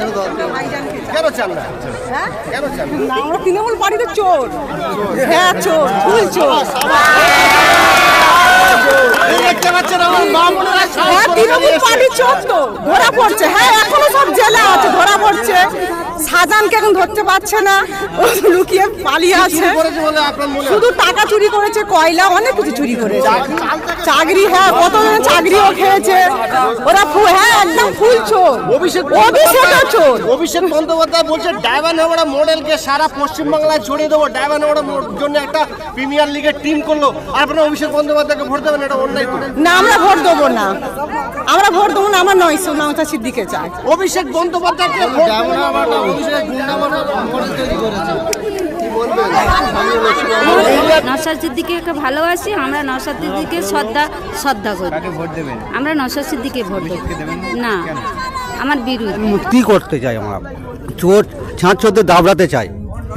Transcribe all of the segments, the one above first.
কেন দল চান না? কেন চান না? না আমরা তৃণমূল পার্টিতে চোর। হ্যাঁ চোর ফুল চোর। হ্যাঁ তৃণমূল পার্টি চোর তো ধরা পড়ছে। হ্যাঁ এখনও সব জেলা আছে ধরা সাজানকে এখন ধরতে পারছে না। ও লুকিয়ে পালিয়ে আছে। আছে। বলে আপনার শুধু টাকা চুরি করেছে কয়লা অনেক কিছু চুরি করেছে। চাকরি হ্যাঁ কত চাকরিও খেয়েছে। ওরা হ্যাঁ একদম ফুল চোর। অভিষেক অভিষেক চোর। অভিষেক বন্দ্যোপাধ্যায় বলছে ডায়মন্ড হাবড়া মডেলকে সারা পশ্চিমবাংলায় ছড়িয়ে দেবো। ডায়মন্ড হাবড়া জন্য একটা প্রিমিয়ার লিগের টিম করল। আপনারা অভিষেক বন্দ্যোপাধ্যায়কে ভোট দেবেন এটা অন্যায় না আমরা ভোট দেবো না। আমরা ভোট দেবো না আমরা নয় নৌতা সিদ্দিকে চাই অভিষেক বন্দ্যোপাধ্যায়কে ভোট অভিষেক গুন্ডামারা সিদ্দিকিকে ভালোবাসি আমরা নসাদ সিদ্দিকে শ্রদ্ধা শ্রদ্ধা করি। আমরা সিদ্দিকে ভোট না আমার মুক্তি করতে চাই আমরা? চোর ছাঁচ চোরদের দাবড়াতে চাই।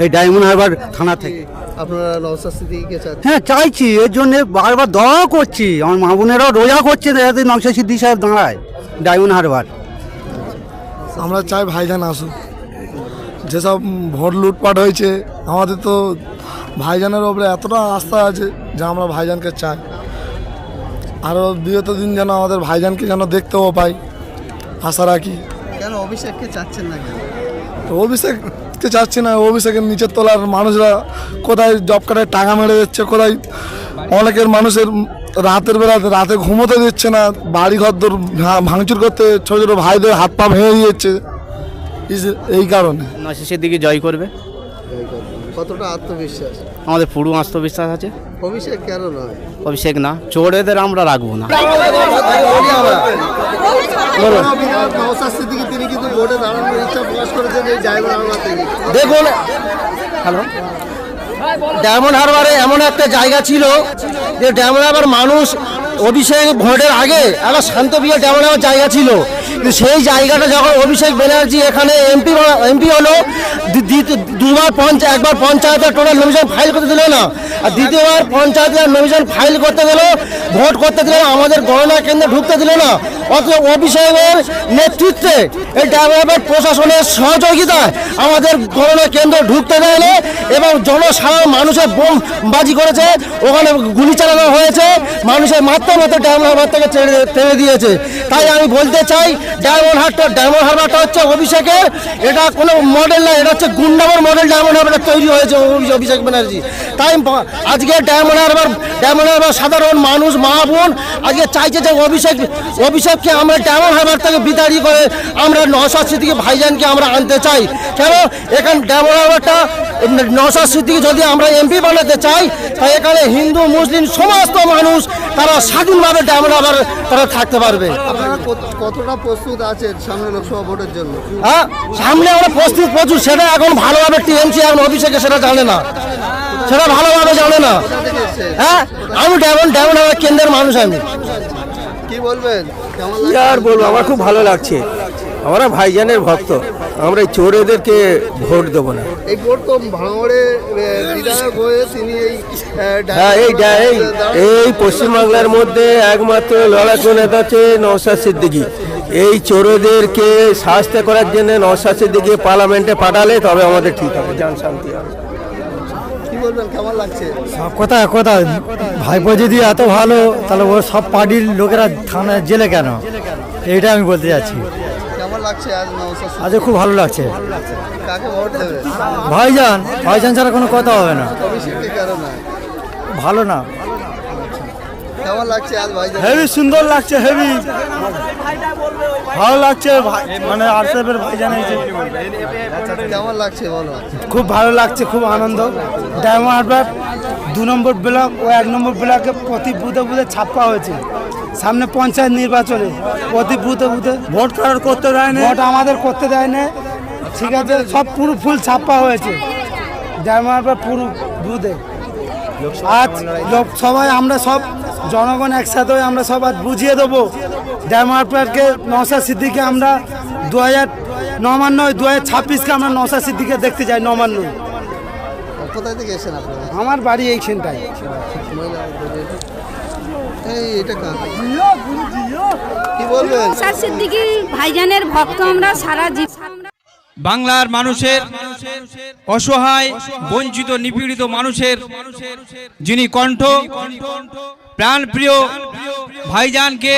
এই ডায়মন্ড হারবার থানা থেকে। হ্যাঁ চাইছি। এর জন্য বারবার দোয়া করছি। আমার মা বোনেরাও রোজা করছে যাতে নকশা সিদ্ধি সাহেব দাঁড়ায় ডায়মন্ড হারবার। আমরা চাই ভাইজান আসুক। যেসব ভোট লুটপাট হয়েছে আমাদের তো ভাইজানের ওপরে এতটা আস্থা আছে যে আমরা ভাইজানকে চাই। আরও বিগত দিন যেন আমাদের ভাইজানকে যেন দেখতেও পাই আশা রাখি। কেন অভিষেককে চাচ্ছেন না কেন? অভিষেককে চাচ্ছি না অভিষেকের নিচের তলার মানুষরা কোথায় জব কার্ডে টাকা মেরে দিচ্ছে কোথায় অনেকের মানুষের রাতের বেলা রাতে ঘুমোতে দিচ্ছে না বাড়ি ঘর দর ভাঙচুর করতে ছোটো ছোটো ভাইদের হাত পা ভেঙে দিয়েছে। এই- এই কারণে। নশিসের দিকে জয় করবে। কতটা আত্মবিশ্বাস? আমাদের পুরো আত্মবিশ্বাস আছে। অভিষেক কেন নয়? অভিষেক না চোরেদের আমরা রাখব না। দেখুন হ্যালো। ডায়মন্ড হারবারে এমন একটা জায়গা ছিল যে ডায়মন্ড হারবার মানুষ অভিষেক ভোটের আগে একটা শান্তপ্রিয় ডায়মন্ড হারবার জায়গা ছিল। কিন্তু সেই জায়গাটা যখন অভিষেক ব্যানার্জি এখানে এমপি এমপি হলো দুবার পঞ্চায়েত একবার পঞ্চায়েতের টোটাল নমিশন ফাইল করতে দিল না। আর দ্বিতীয়বার পঞ্চায়েতের নমিশন ফাইল করতে গেল ভোট করতে দিল আমাদের গণনা কেন্দ্রে ঢুকতে দিল না। অথচ অভিষেকের নেতৃত্বে এই ড্রাইভার প্রশাসনের সহযোগিতায় আমাদের গণনা কেন্দ্র ঢুকতে দেয়নি এবং জনসাধারণ মানুষের বোম বাজি করেছে, ওখানে গুলি চালানো হয়েছে, মানুষের মাত্র মাত্র হারবার থেকে ছেড়ে দিয়েছে। তাই আমি বলতে চাই ডায়মন্ড হারটা ডায়মন্ড হারবারটা হচ্ছে অভিষেকের এটা কোনো মডেল না, এটা হচ্ছে গুন্ডামর মডেল ডায়মন্ড হারবার তৈরি হয়েছে অভিষেক ব্যানার্জি। তাই আজকে ডায়মন্ড হারবার ডায়মন্ড হারবার সাধারণ মানুষ, মা বোন, আজকে চাইছে যে অভিষেক অভিষেককে আমরা ডায়মন্ড হারবার থেকে বিতাড়ি করে আমরা নশাদ সিদ্দিকি ভাইজানকে আমরা আনতে চাই। কেন? এখানে ডায়মন্ড হারবারটা নশাদ সিদ্দিকি যদি আমরা এমপি বানাতে চাই তাই এখানে হিন্দু মুসলিম সমস্ত মানুষ তারা স্বাধীনভাবে হারবার তারা থাকতে পারবে। কতটা প্রস্তুত আছেন সামনে লোকসভা ভোটের জন্য? হ্যাঁ? সামনে আমরা প্রস্তুত প্রচুর। সেটা এখন ভালোভাবে টিএমসি এখন অভিষেকে সেটা জানে না। সেটা ভালোভাবে জানে না। হ্যাঁ? আমি ডায়মন্ড ডায়মন্ড হারবার কেন্দ্রের মানুষ আমি। কি বলবেন? আর বলব? আমার খুব ভালো লাগছে। আমরা ভাইজানের ভক্ত। আমরা এই চোরেদেরকে ভোট দেবো না। এই ভোট তো ভাঙড়ে বিধায়ক হয়ে তিনি এই হ্যাঁ এই এই পশ্চিমবাংলার মধ্যে একমাত্র লড়াকু নেতা হচ্ছে নওশাদ সিদ্দিকি। এই চোরেদেরকে শাস্তি করার জন্য নওশাদ সিদ্দিকি পার্লামেন্টে পাঠালে তবে আমাদের ঠিক হবে যান শান্তি হবে। কি বলবেন কেমন লাগছে? সব কথা কথা ভাইপো যদি এত ভালো তাহলে ও সব পার্টির লোকেরা থানায় জেলে কেন? এইটা আমি বলতে যাচ্ছি। কেমন লাগছে আজ আজ খুব ভালো লাগছে। কাকে ভোট দেবে? ভাইজান ভাইজান ছাড়া কোনো কথা হবে না। ভালো না। কেমন লাগছে আজ ভাই হেভি সুন্দর লাগছে হেভি। ভালো লাগছে মানে আরসেফের ভাইজান এসে। কেমন লাগছে বলো? খুব ভালো লাগছে খুব আনন্দ। ডায়মন্ড হারবার দু নম্বর ব্লক ও এক নম্বর ব্লকে প্রতি বুথে বুথে ছাপ্পা হয়েছে। সামনে পঞ্চায়েত নির্বাচনে প্রতি বুথে বুথে ভোট কারোর করতে দেয় না ভোট আমাদের করতে দেয় না ঠিক আছে সব পুরো ফুল ছাপ্পা হয়েছে। ডায়মন্ড হারবার পুরো বুথে আজ লোক সবাই আমরা সব জনগণ একসাথে আমরা সব আজ বুঝিয়ে দেবো। ডায়মন্ড হারবারকে নওশাদ সিদ্দিকে আমরা দু হাজার নবান্ন দু হাজার ছাব্বিশকে আমরা নওশাদ সিদ্দিকে দেখতে চাই নবান্ন। কোথায় থেকে এসেছেন আপনারা? আমার বাড়ি এইখানটায় কি বলবেন? সিদ্দিকী ভাইজানের ভক্ত আমরা সারা জীবন বাংলার মানুষের অসহায় বঞ্চিত নিপীড়িত মানুষের যিনি কণ্ঠ প্রাণপ্রিয় ভাইজানকে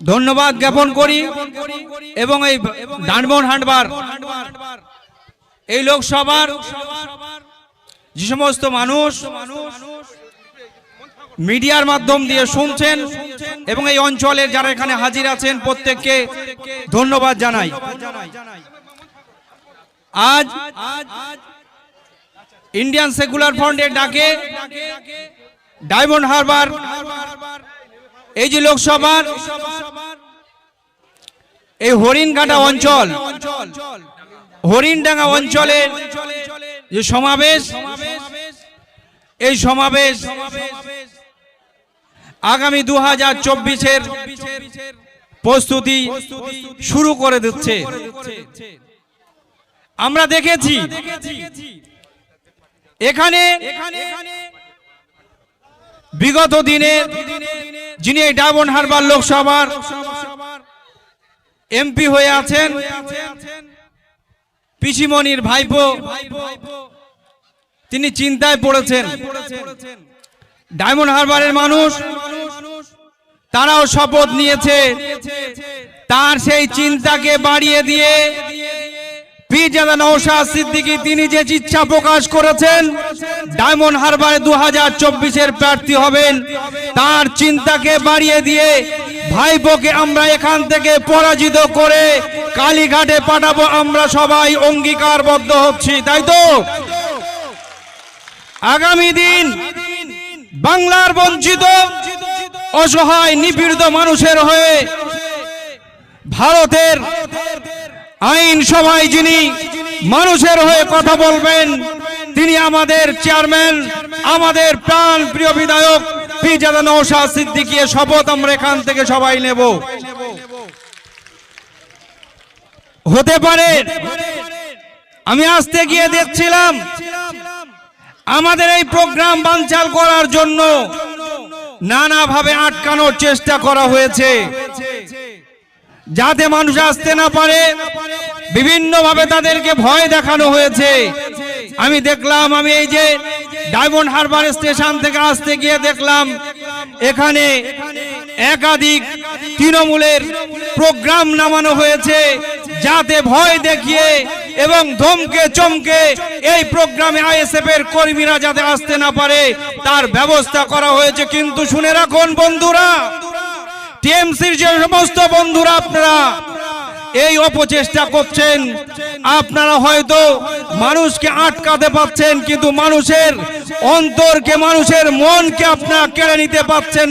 ধন্যবাদ জ্ঞাপন করি এবং এই ডানবন হান্ডবার এই লোকসভার যে সমস্ত মানুষ মিডিয়ার মাধ্যম দিয়ে শুনছেন এবং এই অঞ্চলের যারা এখানে হাজির আছেন প্রত্যেককে ধন্যবাদ জানাই। আজ ইন্ডিয়ান সেকুলার ফ্রন্টের ডাকে ডায়মন্ড হারবার, এই যে লোকসভার, এই হরিণঘাটা অঞ্চল, হরিণডাঙ্গা অঞ্চলের যে সমাবেশ, এই সমাবেশ আগামী দু হাজার চব্বিশের প্রস্তুতি শুরু করে দিচ্ছে। আমরা দেখেছি এখানে বিগত দিনে যিনি ডাবন হারবার লোকসভার এমপি হয়ে আছেন, পিসিমণির ভাইপো, তিনি চিন্তায় পড়েছেন। ডায়মন্ড হারবারের মানুষ তারাও শপথ নিয়েছে। তার সেই চিন্তাকে বাড়িয়ে দিয়ে সিদ্দিকী তিনি যে ইচ্ছা প্রকাশ করেছেন, ডায়মন্ড হারবারে দু হাজার চব্বিশের প্রার্থী হবেন। তার চিন্তাকে বাড়িয়ে দিয়ে ভাইপোকে আমরা এখান থেকে পরাজিত করে কালীঘাটে পাঠাবো, আমরা সবাই অঙ্গীকারবদ্ধ হচ্ছি, তাই তো? আগামী দিন বাংলার বঞ্চিত অসহায়, নিপীড়িত মানুষের হয়ে ভারতের আইন সভায় যিনি মানুষের হয়ে কথা বলবেন, তিনি আমাদের চেয়ারম্যান, আমাদের প্রাণ প্রিয় বিধায়ক পিজাদা নৌশাদ সিদ্দিকিয়ে শপথ আমরা এখান থেকে সবাই নেব। হতে পারে, আমি আসতে গিয়ে দেখছিলাম, আমাদের এই প্রোগ্রাম বানচাল করার জন্য নানাভাবে আটকানোর চেষ্টা করা হয়েছে। যাতে মানুষ আসতে না পারে বিভিন্ন ভাবে তাদেরকে ভয় দেখানো হয়েছে। আমি দেখলাম, আমি এই যে ডায়মন্ড হারবার স্টেশন থেকে আসতে গিয়ে দেখলাম, এখানে একাধিক তৃণমূলের প্রোগ্রাম নামানো হয়েছে, যাতে ভয় দেখিয়ে এবং ধমকে চমকে এই প্রোগ্রামে আইএসএফ এর কর্মীরা যাতে আসতে না পারে, তার ব্যবস্থা করা হয়েছে। কিন্তু শুনে রাখুন বন্ধুরা, টিএমসির যে সমস্ত বন্ধুরা আপনারা, এই অপচেষ্টা করছেন। আপনারা হয়তো মানুষকে আটকাতে পাচ্ছেন কিন্তু মানুষের অন্তরকে, মানুষের মনকে আপনারা কেড়ে নিতে পাচ্ছেন